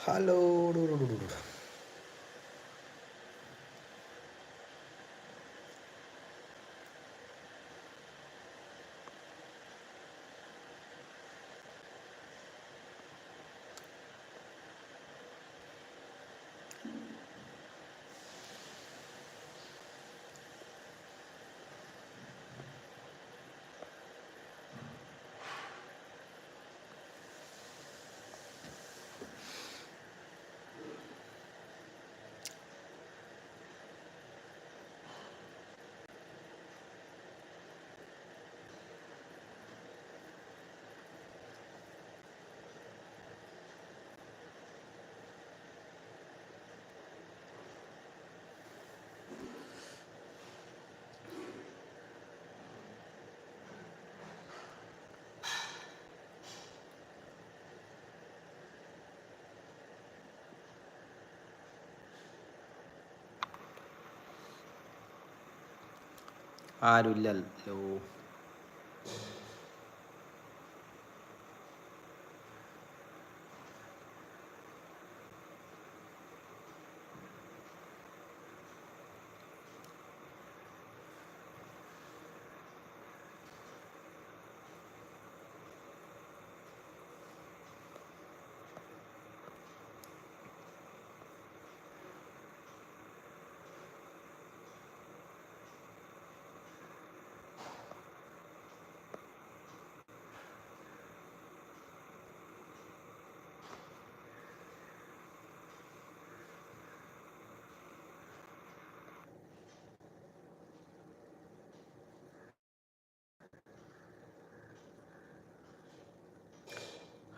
Hello ആരുമില്ലല്ലോ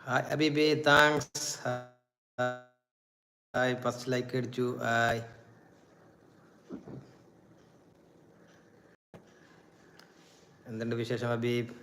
hi അബീബി thanks hi first like അടിച്ചു hi എന്തുണ്ട് വിശേഷം അബീബ്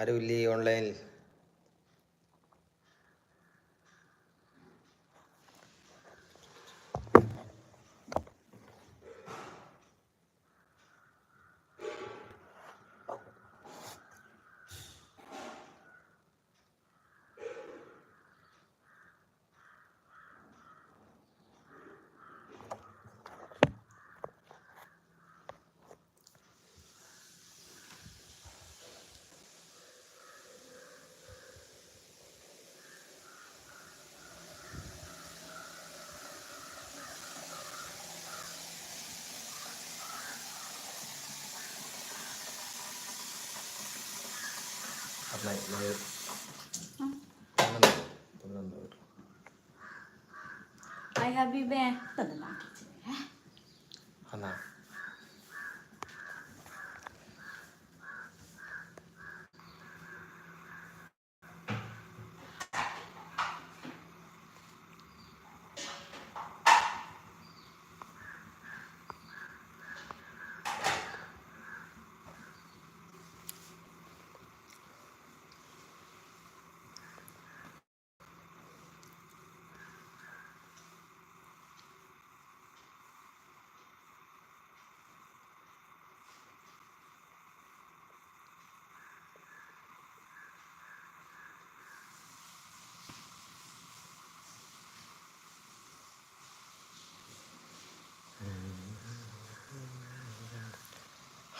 ആരുമില്ലേ ഓൺലൈനിൽ ഹായ് ഹബീബേ തന്നോ എന്നാ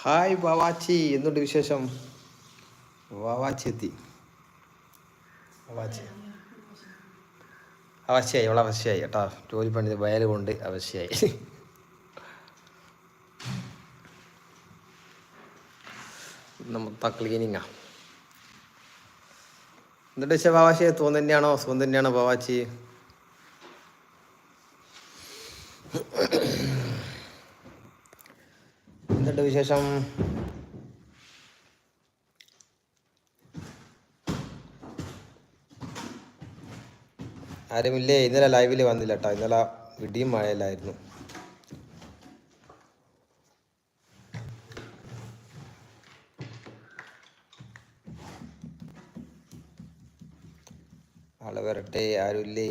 ഹായ് വാവാച്ചി എന്തുണ്ട് വിശേഷം? വാവാച്ചി എത്തി. വാവാച്ചി അവശയായി അവളെ അവശയായി കേട്ടോ. ജോലി പണിത് വയൽ കൊണ്ട് അവശയായി. മൊത്തം ക്ലീനിങ്ങാ എന്നിട്ട് പക്ഷേ ബാവാശിയെ തോന്നുന്നതന്നെയാണോ സുഖം തന്നെയാണോ വാവാച്ചി എന്തുണ്ട് വിശേഷം? ആരുമില്ലേ? ഇന്നലെ ലൈവിൽ വന്നില്ല കേട്ടോ ഇന്നലെ വിടിയും മഴയല്ലായിരുന്നു ആൾ വരട്ടെ. ആരുമില്ലേ?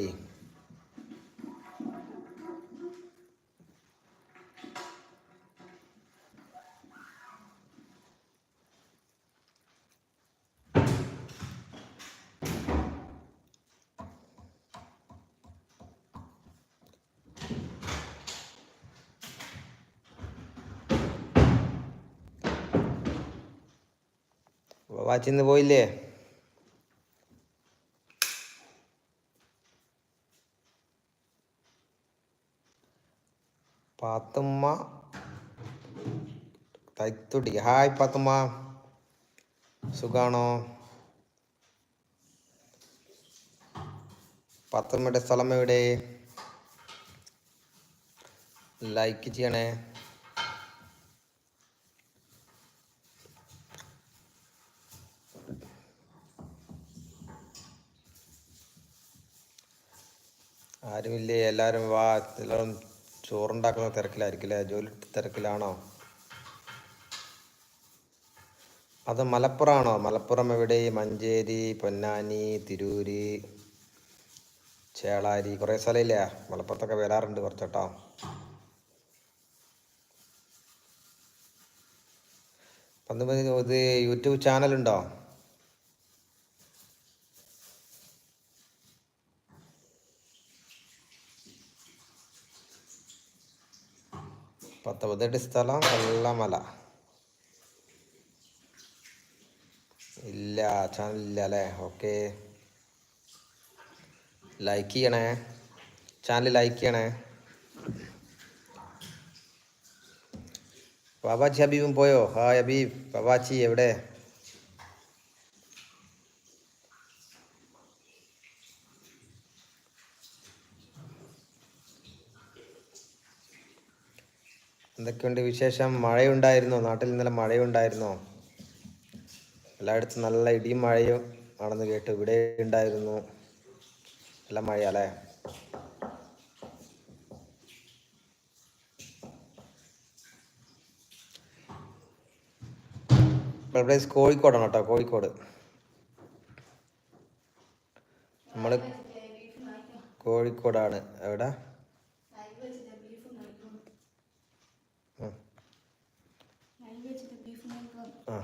വാച്ചിന്ന് പോയില്ലേ? പാത്തുമ്മ തൈത്തുടി. ഹായ് പാത്തുമ്മ. സുഖാണോ? പാത്തുമ്മയുടെ സ്ഥലം എവിടെ? ലൈക്ക് ചെയ്യണേ. ആരുമില്ലേ എല്ലാവരും വാ. എല്ലാവരും ചോറുണ്ടാക്കുന്ന തിരക്കിലായിരിക്കില്ലേ? ജോലി തിരക്കിലാണോ? അത് മലപ്പുറമാണോ? മലപ്പുറം എവിടെ മഞ്ചേരി പൊന്നാനി തിരൂര് ചേളാരി കുറേ സ്ഥലമില്ലേ? മലപ്പുറത്തൊക്കെ വരാറുണ്ട് കുറച്ചോട്ടോ. പന്ത് ഇത് യൂട്യൂബ് ചാനലുണ്ടോ? പത്തൊമ്പതെട്ട് സ്ഥലം കള്ളമല ഇല്ല ചാനൽ ഇല്ല അല്ലേ? ഓക്കെ. ലൈക്ക് ചെയ്യണേ. ചാനൽ ലൈക്ക് ചെയ്യണേ. ബാബാച്ചി ഹബീബും പോയോ? ഹായ് ഹബീബ്. ബാബാച്ചി എവിടെ? എന്തൊക്കെയുണ്ട് വിശേഷം? മഴയുണ്ടായിരുന്നോ? നാട്ടിൽ ഇന്നലെ മഴയുണ്ടായിരുന്നോ? എല്ലായിടത്തും നല്ല ഇടിയും മഴയും ആണെന്ന് കേട്ടു. ഇവിടെ ഉണ്ടായിരുന്നു. നല്ല മഴയല്ലേ? പ്ലേസ് കോഴിക്കോടാണ് കേട്ടോ കോഴിക്കോട്. നമ്മൾ കോഴിക്കോടാണ്. എവിടെ ഉം. ആ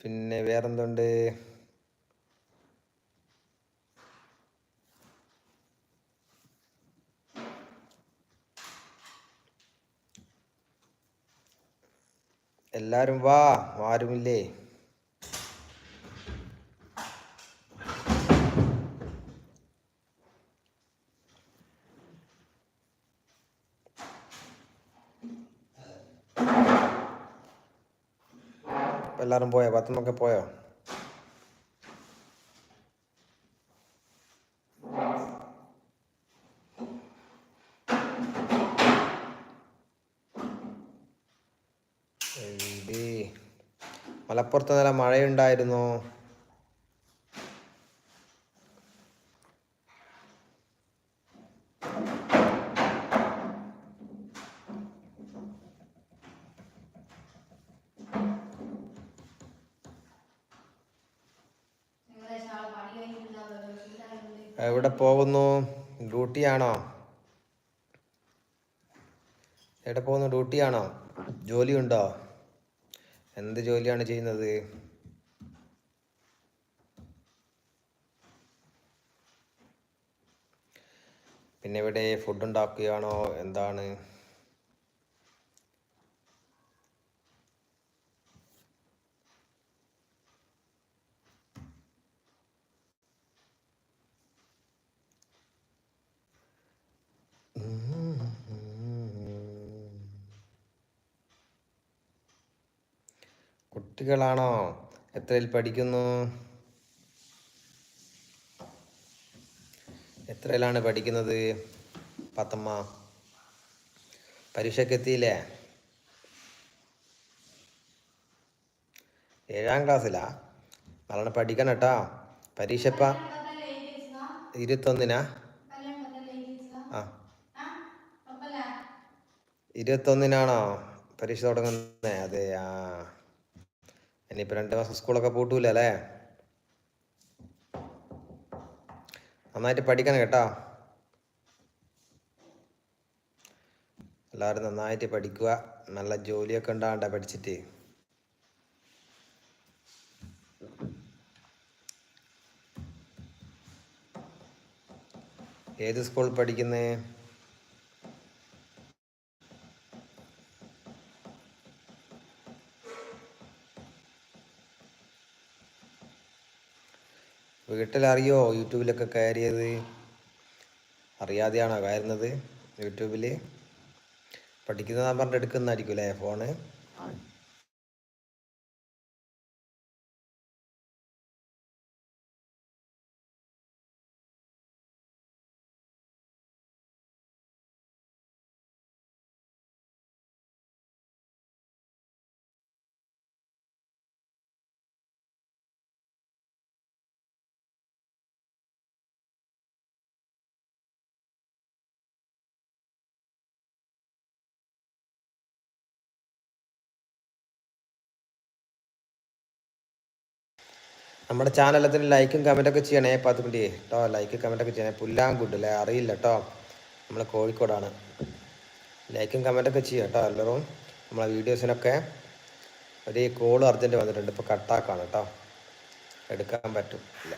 പിന്നെ വേറെന്തുണ്ട്? എല്ലാരും വാ ആരുമില്ലേ? എല്ലാരും പോയോ? പത്തുമൊക്കെ പോയോ? മലപ്പുറത്ത് നല്ല മഴയുണ്ടായിരുന്നോ. ഡ്യൂട്ടിയാണോ? എവിടെ പോകുന്ന? ഡ്യൂട്ടിയാണോ? ജോലിയുണ്ടോ? എന്ത് ജോലിയാണ് ചെയ്യുന്നത്? പിന്നെ ഇവിടെ ഫുഡ് ഉണ്ടാക്കുകയാണോ? എന്താണ്? കുട്ടികളാണോ? എത്രയിൽ പഠിക്കുന്നു? എത്രയിലാണ് പഠിക്കുന്നത്? പത്തമ്മ. പരീക്ഷയ്ക്ക് എത്തിയില്ലേ? ഏഴാം ക്ലാസ്സിലാ? നല്ലോണം പഠിക്കണം കേട്ടോ. പരീക്ഷ ഇരുപത്തൊന്നിനാ? ആ. ഇരുപത്തൊന്നിനാണോ പരീക്ഷ തുടങ്ങുന്നത് അതെ ആ. ഇനിയിപ്പോൾ രണ്ട് മാസം സ്കൂളൊക്കെ പൂട്ടൂല അല്ലേ? നന്നായിട്ട് പഠിക്കണം കേട്ടോ. എല്ലാവരും നന്നായിട്ട് പഠിക്കുക. നല്ല ജോലിയൊക്കെ ഉണ്ടാകണ്ട പഠിച്ചിട്ട്. ഏത് സ്കൂളിൽ പഠിക്കുന്നേ? വീട്ടിലറിയോ യൂട്യൂബിലൊക്കെ കയറിയത്? അറിയാതെയാണോ കയറുന്നത് യൂട്യൂബിൽ പഠിക്കുന്നതാ പറഞ്ഞിട്ട് എടുക്കുന്നതായിരിക്കും അല്ലേ ഫോണ്? നമ്മുടെ ചാനലത്തിന് ലൈക്കും കമന്റൊക്കെ ചെയ്യണേ പത്ത് മിനിറ്റ് കേട്ടോ ലൈക്ക് കമന്റൊക്കെ ചെയ്യണേ. പുല്ലാങ്കുണ്ട് അല്ലേ? അറിയില്ല കേട്ടോ നമ്മൾ കോഴിക്കോടാണ്. ലൈക്കും കമന്റൊക്കെ ചെയ്യുക കേട്ടോ എല്ലാവരും. നമ്മളെ വീഡിയോസിനൊക്കെ ഒരു കോൾ അർജന്റ് വന്നിട്ടുണ്ട്. ഇപ്പോൾ കട്ടാക്കാണ് കേട്ടോ എടുക്കാൻ പറ്റും. ഇല്ല.